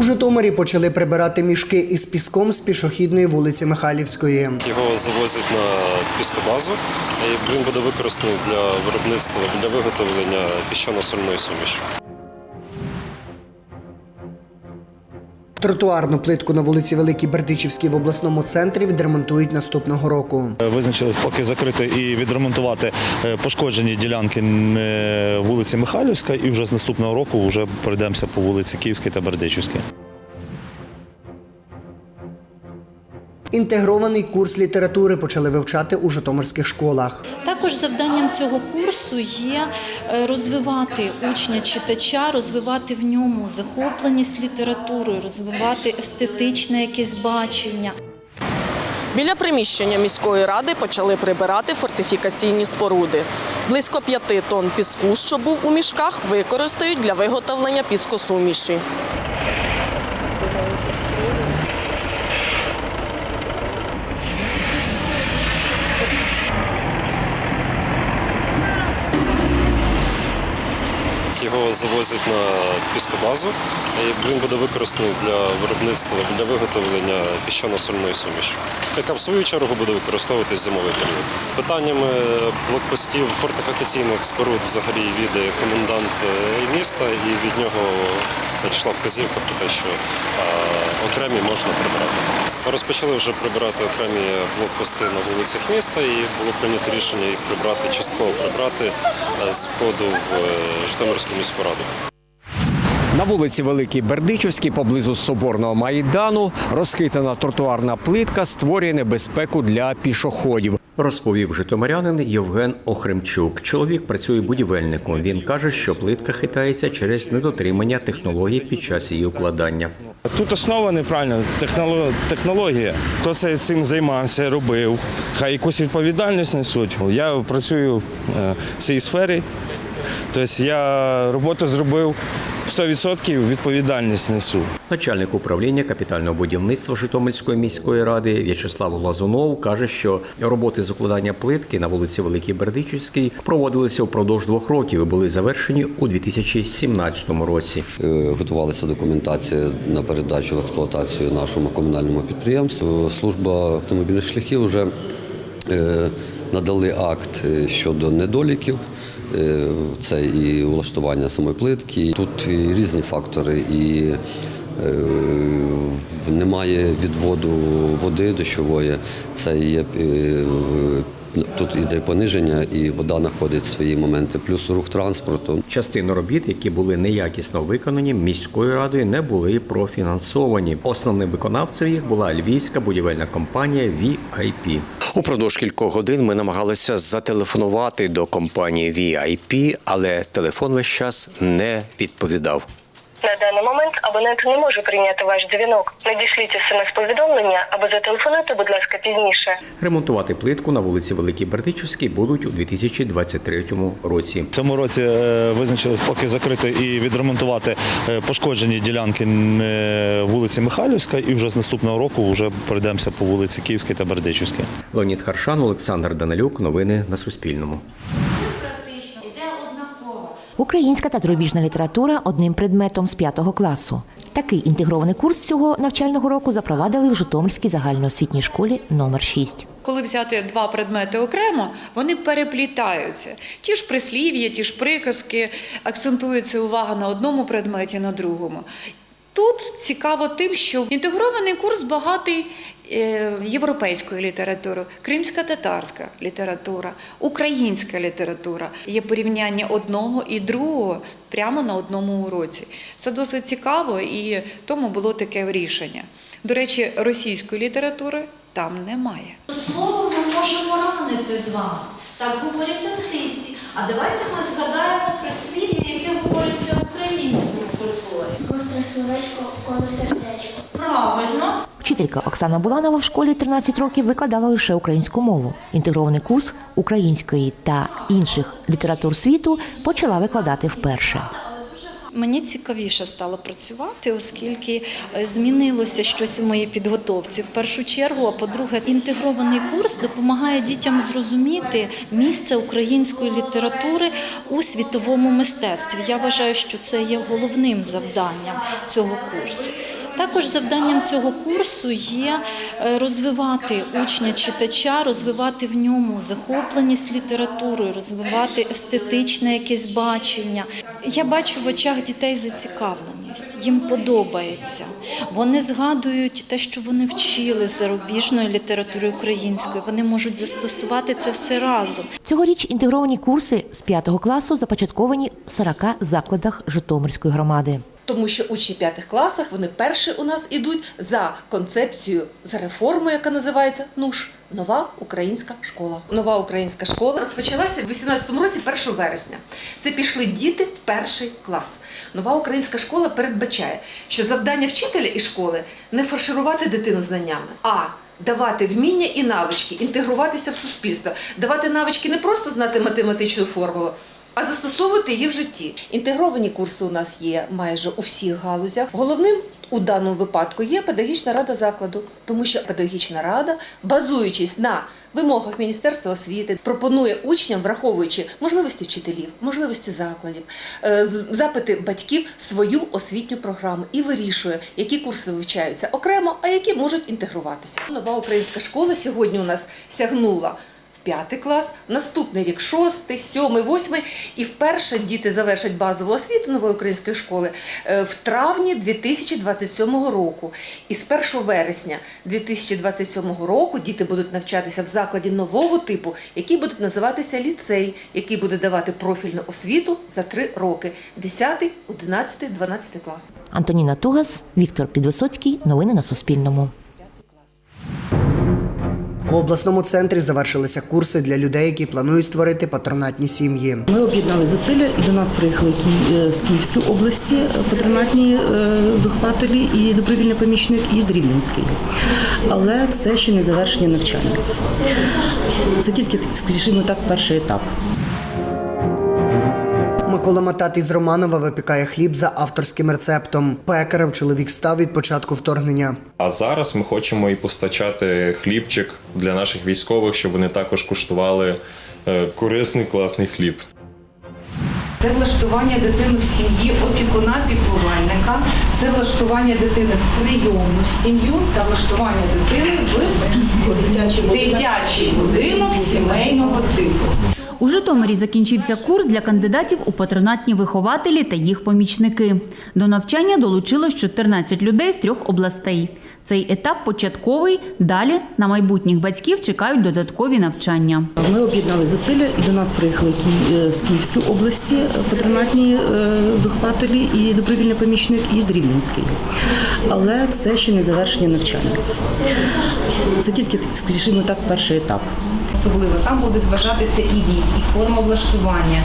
У Житомирі почали прибирати мішки із піском з пішохідної вулиці Михайлівської. Його завозять на піскобазу, і він буде використаний для виробництва для виготовлення піщано-сольної суміші. Тротуарну плитку на вулиці Великій Бердичівській в обласному центрі відремонтують наступного року. Визначились поки закрити і відремонтувати е, пошкоджені ділянки е, вулиці Михайлівська, і вже з наступного року вже пройдемося по вулиці Київській та Бердичівській. Інтегрований курс літератури почали вивчати у житомирських школах. Також завданням цього курсу є е, розвивати учня читача, розвивати в ньому захопленість літературою, розвивати естетичне якесь бачення. Біля приміщення міської ради почали прибирати фортифікаційні споруди. Близько п'яти тонн піску, що був у мішках, використають для виготовлення піскосуміші. Його завозять на піскобазу, і він буде використаний для виробництва для виготовлення піщано-сольної суміші, яка в свою чергу буде використовуватись зимовий період. Питаннями блокпостів фортифікаційних споруд взагалі відає комендант е, міста, і від нього надійшла вказівка про те, що е, окремі можна прибрати. Розпочали вже прибирати окремі блокпости на вулицях міста, і було прийнято рішення їх прибрати, частково прибрати е, з входу в е, Житомирську міську раду. На вулиці Великій Бердичівській, поблизу Соборного майдану, розхитана тротуарна плитка створює небезпеку для пішоходів. Розповів житомирянин Євген Охремчук. Чоловік працює будівельником. Він каже, що плитка хитається через недотримання технологій під час її укладання. Тут основа неправильна технологія. Хто це цим займався, робив, хай якусь відповідальність несуть. Я працюю е, в цій сфері, тобто я роботу зробив 100% відповідальність несу. Начальник управління капітального будівництва Житомирської міської ради В'ячеслав Лазунов каже, що роботи з укладання плитки на вулиці Великій Бердичівській проводилися впродовж двох років і були завершені у 2017 році. Е, Готувалася документація на передачу в експлуатацію нашому комунальному підприємству. Служба автомобільних шляхів вже е, надали акт е, щодо недоліків. Е, Це і влаштування самої плитки. Тут і різні фактори, і е, немає відводу води дощової. Це є тут іде пониження, і вода знаходить свої моменти. Плюс рух транспорту. Частину робіт, які були неякісно виконані міською радою, не були профінансовані. Основним виконавцем їх була львівська будівельна компанія VIP. Упродовж кількох годин ми намагалися зателефонувати до компанії VIP, але телефон весь час не відповідав. На даний момент абонент не може прийняти ваш дзвінок. Надішліть смс-повідомлення або зателефонуйте, будь ласка, пізніше. Ремонтувати плитку на вулиці Великій Бердичівській будуть у 2023 році. В цьому році е, визначились поки закрити і відремонтувати е, пошкоджені ділянки е, вулиці Михайлівська, і вже з наступного року вже пройдемося по вулиці Київській та Бердичівській. Леонід Харшан, Олександр Данилюк. Новини на Суспільному. Українська та зарубіжна література одним предметом з п'ятого класу. Такий інтегрований курс цього навчального року запровадили в Житомирській загальноосвітній школі номер 6. Коли взяти два предмети окремо, вони переплітаються. Ті ж прислів'я, ті ж приказки, акцентується увага на одному предметі, на другому. Тут цікаво тим, що інтегрований курс багатий е, європейською літературою, кримська-татарська література, українська література. Є порівняння одного і другого прямо на одному уроці. Це досить цікаво, і тому було таке рішення. До речі, російської літератури там немає. Слово ми можемо ранити з вами. Так говорять англійці. А давайте ми згадаємо прислів'я, яке говориться українською фольклорі. Гостре словечко, коло сердечко. Правильно. Вчителька Оксана Буланова в школі 13 років викладала лише українську мову. Інтегрований курс української та інших літератур світу почала викладати вперше. Мені цікавіше стало працювати, оскільки е, змінилося щось у моїй підготовці. В першу чергу, а по-друге, інтегрований курс допомагає дітям зрозуміти місце української літератури у світовому мистецтві. Я вважаю, що це є головним завданням цього курсу. Також завданням цього курсу є е, розвивати учня читача, розвивати в ньому захопленість літературою, розвивати естетичне якесь бачення. Я бачу в очах дітей зацікавленість, їм подобається. Вони згадують те, що вони вчили з зарубіжної літератури української. Вони можуть застосувати це все разом. Цьогоріч інтегровані курси з 5 класу започатковані в 40 закладах Житомирської громади. Тому що учні п'ятих класах вони перші у нас ідуть за концепцією, за реформою, яка називається НУШ Нова українська школа. Нова українська школа розпочалася в 18 році, 1 вересня. Це пішли діти в перший клас. Нова українська школа передбачає, що завдання вчителя і школи не фарширувати дитину знаннями, а Давати вміння і навички, інтегруватися в суспільство, давати навички не просто знати математичну формулу, а застосовувати її в житті. Інтегровані курси у нас є майже у всіх галузях. Головним у даному випадку є педагогічна рада закладу, тому що педагогічна рада, базуючись на вимогах Міністерства освіти, пропонує учням, враховуючи можливості вчителів, можливості закладів, е, запити батьків свою освітню програму і вирішує, які курси вивчаються окремо, а які можуть інтегруватися. Нова українська школа сьогодні у нас сягнула п'ятий клас, наступний рік шостий, сьомий, восьмий. І вперше діти завершать базову освіту нової української школи е, в травні 2027 року. І з 1 вересня 2027 року діти будуть навчатися в закладі нового типу, який буде називатися ліцей, який буде давати профільну освіту за три роки: 10, 11, 12 клас. Антоніна Тугас, Віктор Підвисоцький. Новини на Суспільному. В обласному центрі завершилися курси для людей, які планують створити патронатні сім'ї. Ми об'єднали зусилля і до нас приїхали е, з Київської області е, патронатні е, вихователі і добровільний помічник, і з Рівненської. Але це ще не завершення навчання. Це тільки, скажімо так, перший етап. Микола Матат із Романова випікає хліб за авторським рецептом. Пекарем чоловік став від початку вторгнення. А зараз ми хочемо і постачати хлібчик для наших військових, щоб вони також куштували е, корисний класний хліб. Це влаштування дитини в сім'ї, опікуна піклувальника, це влаштування дитини в прийомну сім'ю та влаштування дитини в дитячий будинок сімейного типу. У Житомирі закінчився курс для кандидатів у патронатні вихователі та їх помічники. До навчання долучилось 14 людей з трьох областей. Цей етап початковий. Далі на майбутніх батьків чекають додаткові навчання. Ми об'єднали зусилля і до нас приїхали е, з Київської області патронатні е, вихователі і добровільний помічник, і з Рівненської. Але це ще не завершення навчання. Це тільки, скажімо так, перший етап. Особливо там буде зважатися і вік, і форма влаштування,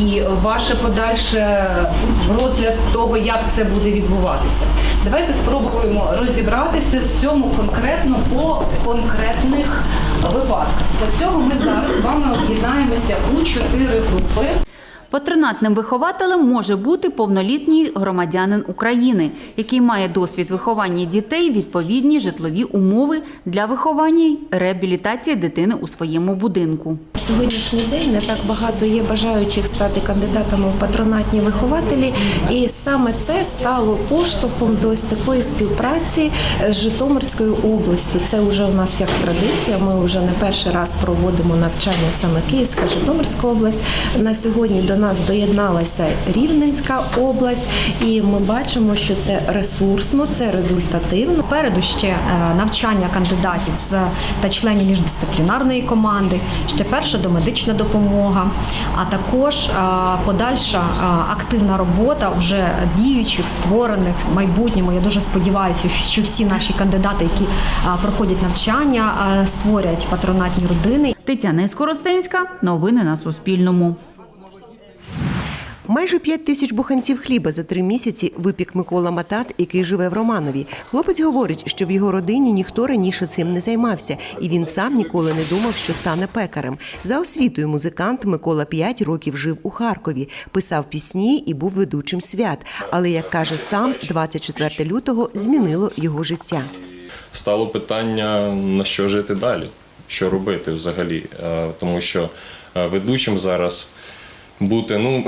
і ваше подальше розгляд того, як це буде відбуватися. Давайте спробуємо розібратися з цьому конкретно по конкретних випадках. Для цього ми зараз з вами об'єднаємося у чотири групи. Патронатним вихователем може бути повнолітній громадянин України, який має досвід виховання дітей, відповідні житлові умови для виховання й реабілітації дитини у своєму будинку. Сьогоднішній день не так багато є бажаючих стати кандидатами в патронатні вихователі, і саме це стало поштовхом до ось такої співпраці з Житомирською областю. Це вже у нас як традиція. Ми вже не перший раз проводимо навчання саме Київська, Житомирська область. На сьогодні до нас доєдналася Рівненська область, і ми бачимо, що це ресурсно, це результативно. Попереду ще е, навчання кандидатів з та членів міждисциплінарної команди, ще перша домедична допомога, а також е, подальша е, активна робота вже діючих, створених в майбутньому. Я дуже сподіваюся, що всі наші кандидати, які проходять навчання, створять патронатні родини. Тетяна Іскоростенська. Новини на Суспільному. Майже 5 тисяч буханців хліба за три місяці випік Микола Матат, який живе в Романові. Хлопець говорить, що в його родині ніхто раніше цим не займався, і він сам ніколи не думав, що стане пекарем. За освітою музикант Микола 5 років жив у Харкові, писав пісні і був ведучим свят. Але як каже сам, 24 лютого змінило його життя. Стало питання, на що жити далі, що робити взагалі. Е, Тому що е, ведучим зараз бути. Ну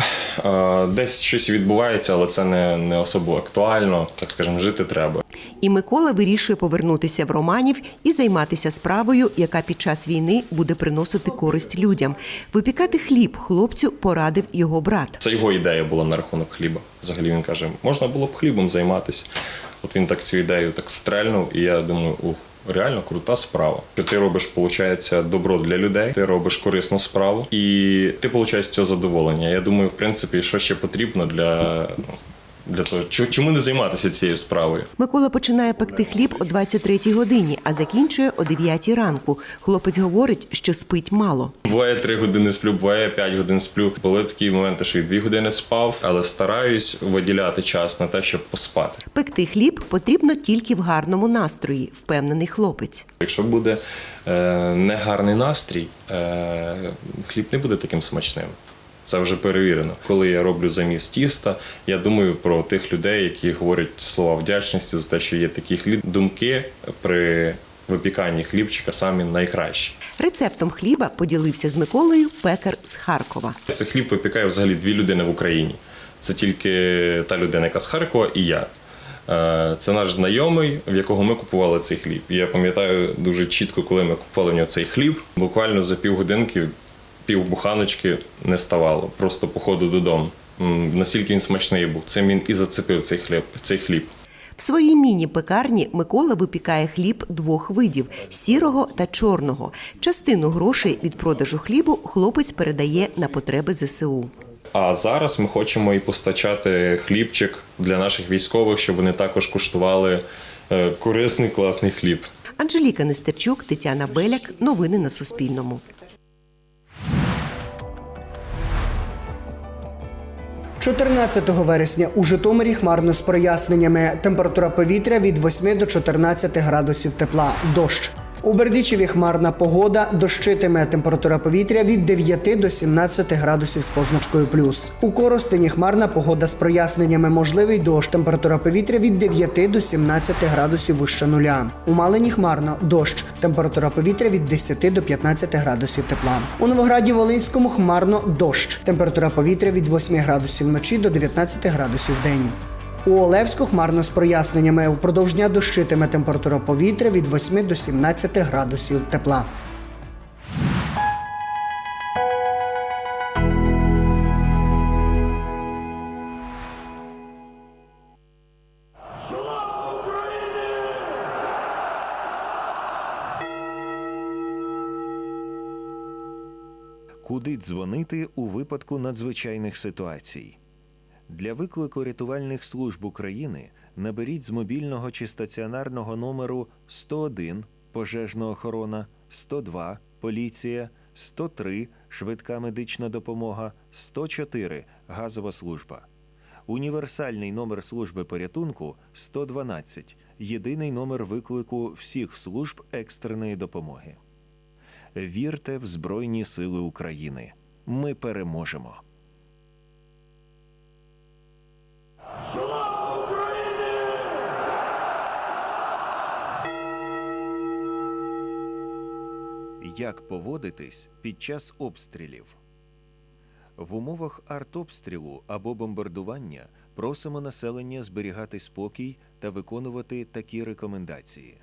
десь щось відбувається, але це не, не особо актуально. Так скажемо, жити треба. І Микола вирішує повернутися в Романів і займатися справою, яка під час війни буде приносити користь людям. Випікати хліб хлопцю порадив його брат. Це його ідея була на рахунок хліба. Взагалі він каже, можна було б хлібом займатися. От він так цю ідею так стрельнув, і я думаю, ух, реально крута справа. Що ти робиш, виходить, добро для людей, ти робиш корисну справу, і ти получаєш цього задоволення. Я думаю, в принципі, що ще потрібно для, ну, для того, чо- чому не займатися цією справою. Микола починає пекти хліб о 23-й годині, а закінчує о 9-й ранку. Хлопець говорить, що спить мало. Буває три години сплю, буває п'ять годин сплю. Були такі моменти, що і дві години спав, але стараюсь виділяти час на те, щоб поспати. Пекти хліб потрібно тільки в гарному настрої, впевнений хлопець. Якщо буде е, негарний настрій, е, хліб не буде таким смачним. Це вже перевірено. Коли я роблю заміс тіста, я думаю про тих людей, які говорять слова вдячності за те, що є такий хліб. Думки при випіканні хлібчика самі найкращі. Рецептом хліба поділився з Миколою пекар з Харкова. Це хліб випікає взагалі дві людини в Україні. Це тільки та людина, яка з Харкова, і я. Е, Це наш знайомий, в якого ми купували цей хліб. І Я пам'ятаю дуже чітко, коли ми купували в нього цей хліб. Буквально за півгодинки, півбуханочки не ставало, просто по ходу додому. Настільки він смачний був. Цим він і зацепив цей хліб. Цей хліб. В своїй міні-пекарні Микола випікає хліб двох видів сірого та чорного. Частину грошей від продажу хлібу хлопець передає на потреби ЗСУ. А зараз ми хочемо і постачати хлібчик для наших військових, щоб вони також куштували е, корисний класний хліб. Анжеліка Нестерчук, Тетяна Беляк. Новини на Суспільному. 14 вересня у Житомирі хмарно з проясненнями. Температура повітря від 8 до 14 градусів тепла. Дощ. У Бердичеві хмарна погода, дощитиме температура повітря від 9 до 17 градусів з позначкою плюс. У Коростені хмарна погода з проясненнями, можливий дощ, температура повітря від 9 до 17 градусів вище нуля. У Малині хмарно, дощ, температура повітря від 10 до 15 градусів тепла. У Новограді Волинському хмарно дощ, температура повітря від 8 градусів вночі до 19 градусів в день. У Олевську хмарно з проясненнями. Упродовж дня дощитиме температура повітря від 8 до 17 градусів тепла. Куди дзвонити у випадку надзвичайних ситуацій? Для виклику рятувальних служб України наберіть з мобільного чи стаціонарного номеру 101 пожежна охорона, 102 поліція, 103 швидка медична допомога, 104 газова служба. Універсальний номер служби порятунку 112 єдиний номер виклику всіх служб екстреної допомоги. Вірте в Збройні Сили України. Ми переможемо. Як поводитись під час обстрілів? В умовах артобстрілу або бомбардування просимо населення зберігати спокій та виконувати такі рекомендації.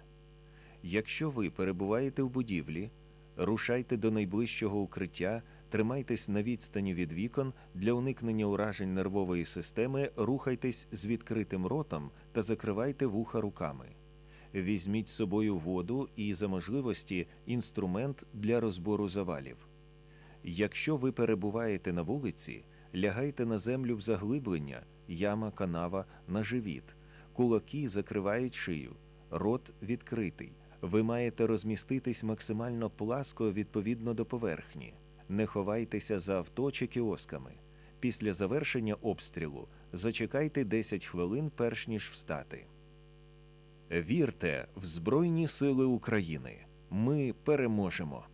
Якщо ви перебуваєте в будівлі, рушайте до найближчого укриття, тримайтесь на відстані від вікон для уникнення уражень нервової системи, рухайтесь з відкритим ротом та закривайте вуха руками. Візьміть з собою воду і, за можливості, інструмент для розбору завалів. Якщо ви перебуваєте на вулиці, лягайте на землю в заглиблення, яма, канава, на живіт. Кулаки закривають шию, рот відкритий. Ви маєте розміститись максимально пласко відповідно до поверхні. Не ховайтеся за авто чи кіосками. Після завершення обстрілу зачекайте 10 хвилин, перш ніж встати. Вірте в Збройні Сили України. Ми переможемо.